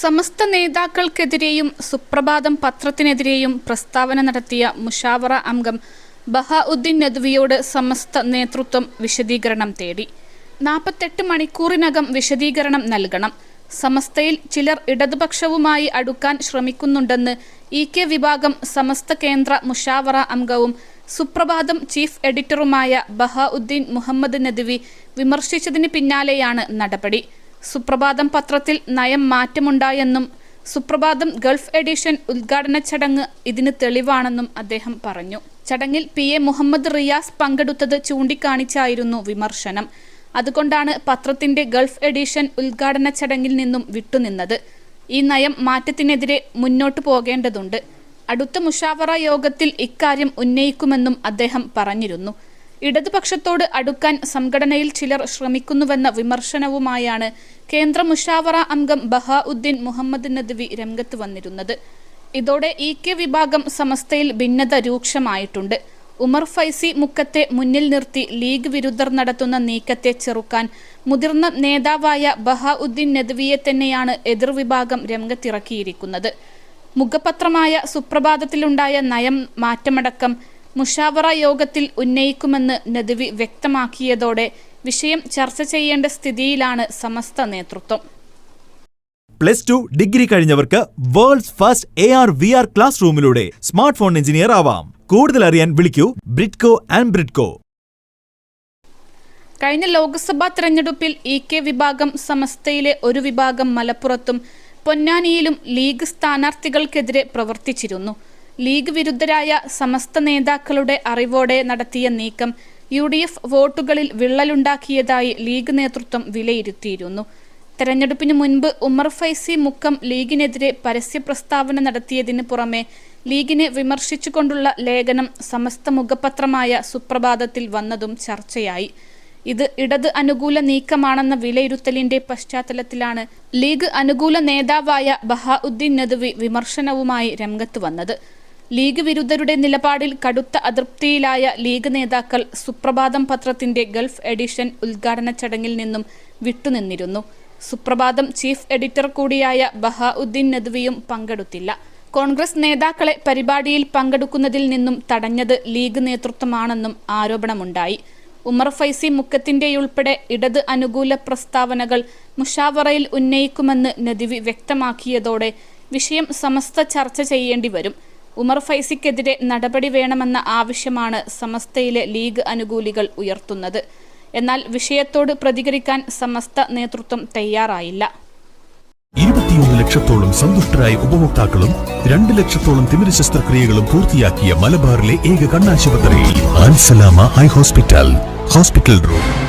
സമസ്ത നേതാക്കൾക്കെതിരെയും സുപ്രഭാതം പത്രത്തിനെതിരെയും പ്രസ്താവന നടത്തിയ മുഷാവറ അംഗം ബഹാഉദ്ദീൻ നദ്വിയോട് സമസ്ത നേതൃത്വം വിശദീകരണം തേടി. നാൽപ്പത്തെട്ട് മണിക്കൂറിനകം വിശദീകരണം നൽകണം. സമസ്തയിൽ ചിലർ ഇടതുപക്ഷവുമായി അടുക്കാൻ ശ്രമിക്കുന്നുണ്ടെന്ന് ഇ കെ വിഭാഗം സമസ്ത കേന്ദ്ര മുഷാവറ അംഗവും സുപ്രഭാതം ചീഫ് എഡിറ്ററുമായ ബഹാഉദ്ദീൻ മുഹമ്മദ് നദ്വി വിമർശിച്ചതിന് പിന്നാലെയാണ് നടപടി. സുപ്രഭാതം പത്രത്തിൽ നയം മാറ്റമുണ്ടായെന്നും സുപ്രഭാതം ഗൾഫ് എഡിഷൻ ഉദ്ഘാടന ചടങ്ങ് ഇതിന് തെളിവാണെന്നും അദ്ദേഹം പറഞ്ഞു. ചടങ്ങിൽ പി എ മുഹമ്മദ് റിയാസ് പങ്കെടുത്തത് ചൂണ്ടിക്കാണിച്ചായിരുന്നു വിമർശനം. അതുകൊണ്ടാണ് പത്രത്തിന്റെ ഗൾഫ് എഡിഷൻ ഉദ്ഘാടന ചടങ്ങിൽ നിന്നും വിട്ടുനിന്നത്. ഈ നയം മാറ്റത്തിനെതിരെ മുന്നോട്ടു പോകേണ്ടതുണ്ട്. അടുത്ത മുഷാവറ യോഗത്തിൽ ഇക്കാര്യം ഉന്നയിക്കുമെന്നും അദ്ദേഹം പറഞ്ഞിരുന്നു. ഇടതുപക്ഷത്തോട് അടുക്കാൻ സംഘടനയിൽ ചിലർ ശ്രമിക്കുന്നുവെന്ന വിമർശനവുമായാണ് കേന്ദ്ര മുഷാവറ അംഗം ബഹാഉദ്ദീൻ മുഹമ്മദ് നദ്വി രംഗത്ത് വന്നിരുന്നത്. ഇതോടെ ഇ കെ വിഭാഗം സമസ്തയിൽ ഭിന്നത രൂക്ഷമായിട്ടുണ്ട്. ഉമർ ഫൈസി മുക്കത്തെ മുന്നിൽ നിർത്തി ലീഗ് വിരുദ്ധർ നടത്തുന്ന നീക്കത്തെ ചെറുക്കാൻ മുതിർന്ന നേതാവായ ബഹാഉദ്ദീൻ നദ്വിയെ തന്നെയാണ് എതിർവിഭാഗം രംഗത്തിറക്കിയിരിക്കുന്നത്. മുഖപത്രമായ സുപ്രഭാതത്തിലുണ്ടായ നയം മാറ്റമടക്കം മുഷാവറ യോഗത്തിൽ ഉന്നയിക്കുമെന്ന് നദ്വി വ്യക്തമാക്കിയതോടെ വിഷയം ചർച്ച ചെയ്യേണ്ട സ്ഥിതിയിലാണ് സമസ്ത നേതൃത്വം. Plus two degree കഴിഞ്ഞവർക്ക് world's first A R V R class റൂമിലൂടെ smart phone engineer ആവാം. കൂടുതൽ അറിയാൻ വിളിക്കൂ ബ്രിഡ്കോ ആൻഡ് ബ്രിഡ്കോ. കഴിഞ്ഞ ലോക്സഭാ തെരഞ്ഞെടുപ്പിൽ ഇ കെ വിഭാഗം സമസ്തയിലെ ഒരു വിഭാഗം മലപ്പുറത്തും പൊന്നാനിയിലും ലീഗ് സ്ഥാനാർത്ഥികൾക്കെതിരെ പ്രവർത്തിച്ചിരുന്നു. ലീഗ് വിരുദ്ധരായ സമസ്ത നേതാക്കളുടെ അറിവോടെ നടത്തിയ നീക്കം യു ഡി എഫ് വോട്ടുകളിൽ വിള്ളലുണ്ടാക്കിയതായി ലീഗ് നേതൃത്വം വിലയിരുത്തിയിരുന്നു. തെരഞ്ഞെടുപ്പിന് മുൻപ് ഉമർ ഫൈസി മുക്കം ലീഗിനെതിരെ പരസ്യ പ്രസ്താവന നടത്തിയതിന് പുറമെ ലീഗിനെ വിമർശിച്ചുകൊണ്ടുള്ള ലേഖനം സമസ്ത മുഖപത്രമായ സുപ്രഭാതത്തിൽ വന്നതും ചർച്ചയായി. ഇത് ഇടത് അനുകൂല നീക്കമാണെന്ന വിലയിരുത്തലിന്റെ പശ്ചാത്തലത്തിലാണ് ലീഗ് അനുകൂല നേതാവായ ബഹാഉദ്ദീൻ നദ്വി വിമർശനവുമായി രംഗത്ത് വന്നത്. ലീഗ് വിരുദ്ധരുടെ നിലപാടിൽ കടുത്ത അതൃപ്തിയിലായ ലീഗ് നേതാക്കൾ സുപ്രഭാതം പത്രത്തിന്റെ ഗൾഫ് എഡിഷൻ ഉദ്ഘാടന ചടങ്ങിൽ നിന്നും വിട്ടുനിന്നിരുന്നു. സുപ്രഭാതം ചീഫ് എഡിറ്റർ കൂടിയായ ബഹാഉദ്ദീൻ നദ്വിയും പങ്കെടുത്തില്ല. കോൺഗ്രസ് നേതാക്കളെ പരിപാടിയിൽ പങ്കെടുക്കുന്നതിൽ നിന്നും തടഞ്ഞത് ലീഗ് നേതൃത്വമാണെന്നും ആരോപണമുണ്ടായി. ഉമർ ഫൈസി മുക്കത്തിന്റെയുൾപ്പെടെ ഇടത് അനുകൂല പ്രസ്താവനകൾ മുഷാവറയിൽ ഉന്നയിക്കുമെന്ന് നദിവി വ്യക്തമാക്കിയതോടെ വിഷയം സമസ്ത ചർച്ച ചെയ്യേണ്ടി വരും ഉമർ ഫൈസിക്കെതിരെ നടപടി വേണമെന്ന ആവശ്യമാണ് സമസ്തയിലെ ലീഗ് അനുകൂലികൾ ഉയർത്തുന്നത്. എന്നാൽ വിഷയത്തോട് പ്രതികരിക്കാൻ സമസ്ത നേതൃത്വം തയ്യാറായില്ല. ഇരുപത്തിയൊന്ന് ലക്ഷത്തോളം സന്തുഷ്ടരായ ഉപഭോക്താക്കളും രണ്ട് ലക്ഷത്തോളം തിമിര ശസ്ത്രക്രിയകളും പൂർത്തിയാക്കിയ മലബാറിലെ ഏക കണ്ണാശുപത്രി ഹോസ്പിറ്റൽ ഹോസ്പിറ്റൽ റോഡ്